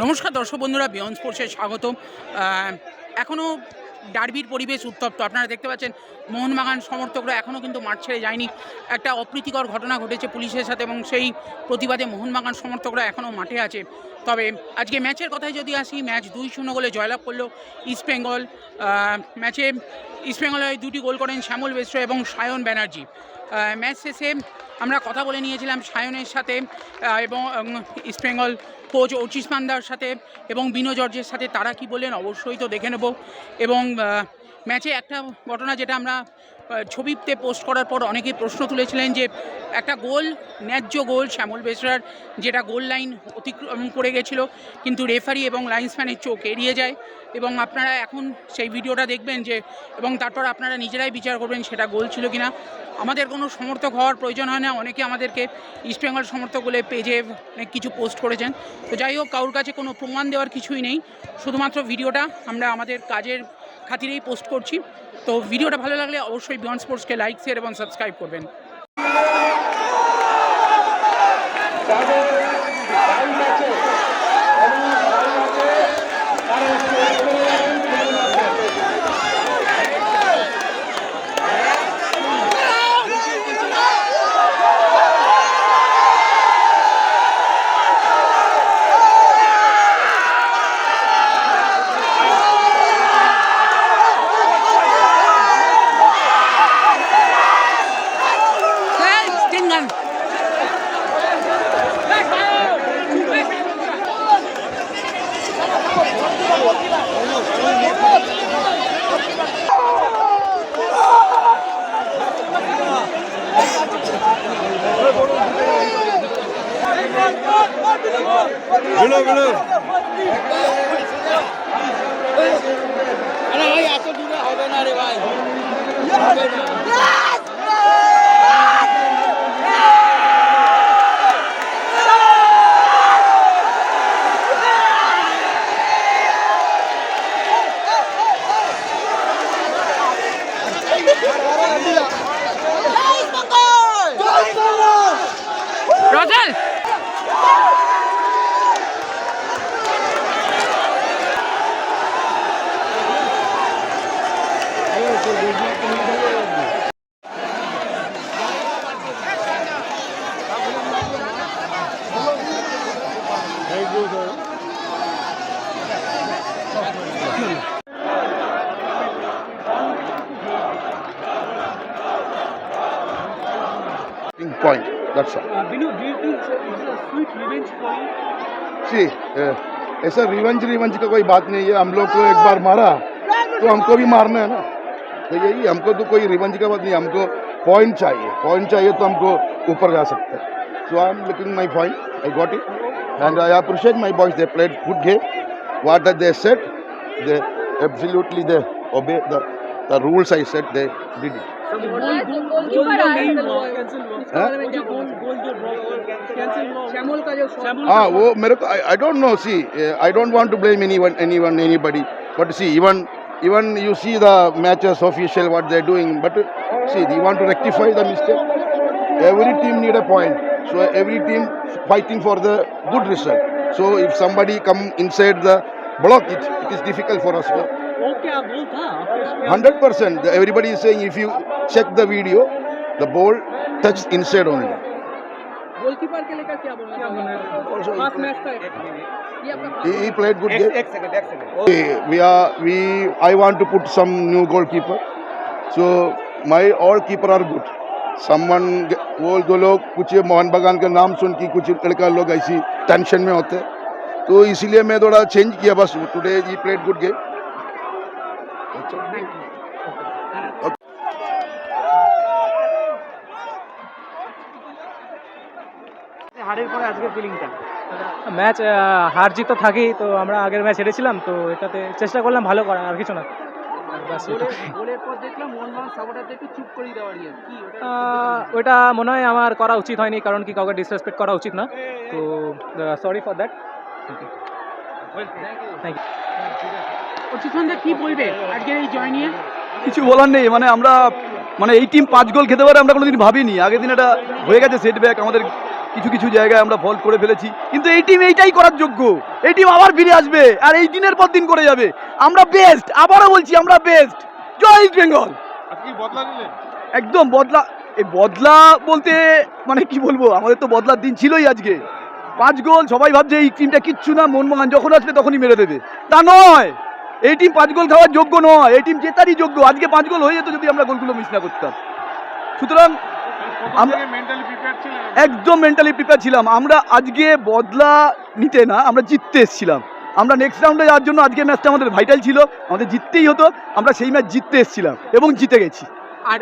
নমস্কার দর্শক বন্ধুরা বিয়ন্ড স্পোর্টসে স্বাগত এখনও ডার্বির পরিবেশ উত্তপ্ত। আপনারা দেখতে পাচ্ছেন, মোহনবাগান সমর্থকরা এখনও কিন্তু মাঠ ছেড়ে যায়নি। একটা অপ্রীতিকর ঘটনা ঘটেছে পুলিশের সাথে এবং সেই প্রতিবাদে মোহনবাগান সমর্থকরা এখনও মাঠে আছে। তবে আজকে ম্যাচের কথায় যদি আসি, ম্যাচ দুই শূন্য গোলে জয়লাভ করল ইস্টবেঙ্গল ম্যাচে ইস্টবেঙ্গলে দুটি গোল করেন শ্যামল বেশ্র এবং সায়ন ব্যানার্জি। ম্যাচ শেষে আমরা কথা বলে নিয়েছিলাম সায়নের সাথে এবং ইস্ট বেঙ্গল কোচ অর্চিস পান্ডার সাথে এবং বিনো জর্জের সাথে। তারা কি বললেন? অবশ্যই তো দেখে নেব। এবং ম্যাচে একটা ঘটনা যেটা আমরা ছবিতে পোস্ট করার পর অনেকেই প্রশ্ন তুলেছিলেন যে একটা গোল, ন্যায্য গোল শ্যামল বেসরার যেটা গোল লাইন অতিক্রম করে গেছিল, কিন্তু রেফারি এবং লাইন্সম্যানের চোখ এড়িয়ে যায় এবং আপনারা এখন সেই ভিডিওটা দেখবেন যে, এবং তারপর আপনারা নিজেরাই বিচার করবেন সেটা গোল ছিল কি না আমাদের কোনো সমর্থক হওয়ার প্রয়োজন হয় না, অনেকে আমাদেরকে ইস্টবেঙ্গল সমর্থক বলে পেজে অনেক কিছু পোস্ট করেছেন। তো যাই হোক, কারোর কাছে কোনো প্রমাণ দেওয়ার কিছুই নেই। শুধুমাত্র ভিডিওটা আমরা আমাদের কাজের খাতিরেই পোস্ট করছি। তো ভিডিওটা ভালো লাগলে অবশ্যই বিয়ন্ড স্পোর্টসকে লাইক শেয়ার এবং সাবস্ক্রাইব করবেন টিঙ্গান বেলো বেলো আরে ভাই এত দূরে হবে না রে ভাই। হবে point. That's all. Binu, do you think it's a sweet revenge for you? See, uh, ऐसा रिवंज रिवंज का कोई बात नहीं है हम लोग को एक बार मारा तो हमको भी मारना है ना तो यही हमको तो कोई रिवंज का बात नहीं हमको पॉइंट चाहिए पॉइंट चाहिए तो हमको ऊपर जा सकते हैं so I am looking my point I got it and I appreciate my boys they played good game what that they said they absolutely they obey the the rules i said they did it goal goal जो नहीं हुआ cancel हुआ हाँ? जो गोल goal जो drop cancel हुआ श्यामल का जो श्यामल हाँ वो मेरे को I don't know see I don't want to blame anyone anyone anybody but see even Even you see the matches official, what they're doing. But see, they want to rectify the mistake. Every team need a point. So every team fighting for the good result. So if somebody come inside the block, it, it is difficult for us. Hundred percent. Everybody is saying if you check the video, the ball touched inside only. Goalkeeper के लेकर क्या बोलना क्या बोलना fast match था ये He, he played good game. एक second एक second We, we are we. I want to put some new goalkeeper. So my all keeper are good. Someone वो जो लोग कुछ मोहन बगान का नाम सुन के कुछ लड़का लोग ऐसी टेंशन में होते हैं तो इसीलिए मैं थोड़ा चेंज किया बस today he played good game হারের পরে আজকে ফিলিংটা ম্যাচ হার জিত তো থাকেই তো আমরা আগের ম্যাচ হেরেছিলাম তো এটাতে চেষ্টা করলাম ভালো করার আর কিছু না। ওটা ওইটা মনে হয় আমার করা উচিত হয়নি কারণ কি কাউকে ডিসরেসপেক্ট করা উচিত না। তো sorry for that thank you কি বলবে আজকের এই জয় নিয়ে? কিছু বলার নেই মানে আমরা মানে এই টিম পাঁচ গোল খেতে পারে আমরা কোনোদিন ভাবিনি। আগের দিন এটা হয়ে গেছে সেটব্যাক আমাদের কিছু কিছু জায়গায় আমরা ফল্ট করে ফেলেছি। কিন্তু এই টিম এইটাই করার যোগ্য। এই টিম আবার ফিরে আসবে আর এই দিনের পর দিন করে যাবে। আমরা বেস্ট আবারও বলছি আমরা বেস্ট জয় ইস্ট বেঙ্গল একদম বদলা এই বদলা বলতে মানে কি বলব? আমাদের তো বদলার দিন ছিলই আজকে। পাঁচ গোল সবাই ভাবছে এই টিমটা কিচ্ছু না মোহনবাগান যখন আসবে তখনই মেরে দেবে। তা নয়। এই টিম পাঁচ গোল খাওয়ার যোগ্য নয়। এই টিম জেতারই যোগ্য। আজকে পাঁচ গোল হয়ে যেত যদি আমরা গোলগুলো মিস না করতাম। সুতরাং একদম মেন্টালি প্রিপেয়ার ছিলাম। আমরা আজকে বদলা নিতে না আমরা জিততে এসেছিলাম। আমরা নেক্সট রাউন্ডে যাওয়ার জন্য আজকে ম্যাচটা আমাদের ভাইটাল ছিল। আমাদের জিততেই হতো। আমরা সেই ম্যাচ জিততে এসেছিলাম এবং জিতে গেছি। আর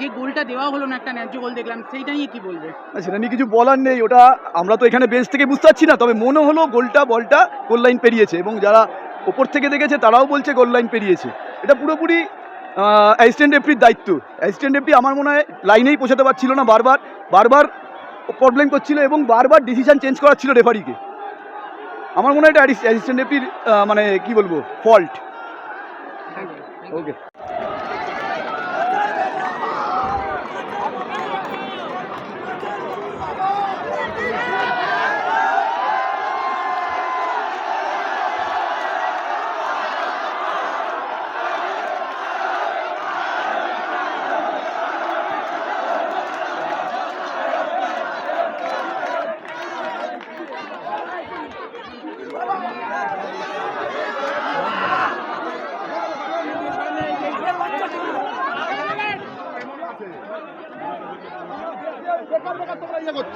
যে গোলটা দেওয়া হলো না একটা ন্যায্য গোল দেখলাম সেইটা নিয়ে কি বলবে? সেটা নিয়ে কিছু বলার নেই। ওটা আমরা তো এখানে বেঞ্চ থেকে বুঝতে পারছি না। তবে মনে হলো গোলটা বলটা গোল লাইন পেরিয়েছে এবং যারা ওপর থেকে দেখেছে তারাও বলছে গোল লাইন পেরিয়েছে। এটা পুরোপুরি অ্যাসিস্ট্যান্ট রেফরির দায়িত্ব। অ্যাসিস্ট্যান্ট রেফরি আমার মনে হয় লাইনেই পৌঁছাতে পারছিল না বারবার। বারবার প্রবলেম করছিল এবং বারবার ডিসিশান চেঞ্জ করার ছিল রেফারিকে আমার মনে হয় এটা অ্যাসিস্ট্যান্ট রেফরির মানে কি বলব ফল্ট ওকে তোমরা ইয়ে করছ।